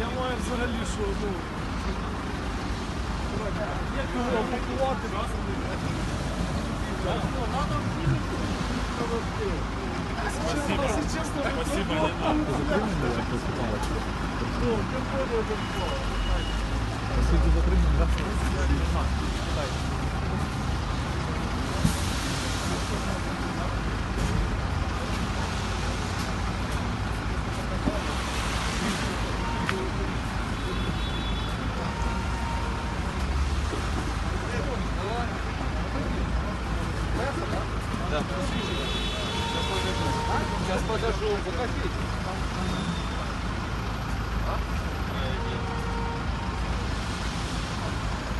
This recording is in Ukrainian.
Я маю взагалі, що, ну, як його пакувати? Спасибо. Спасибо, не надо. Ну, тем более, Сейчас подожду, покатить.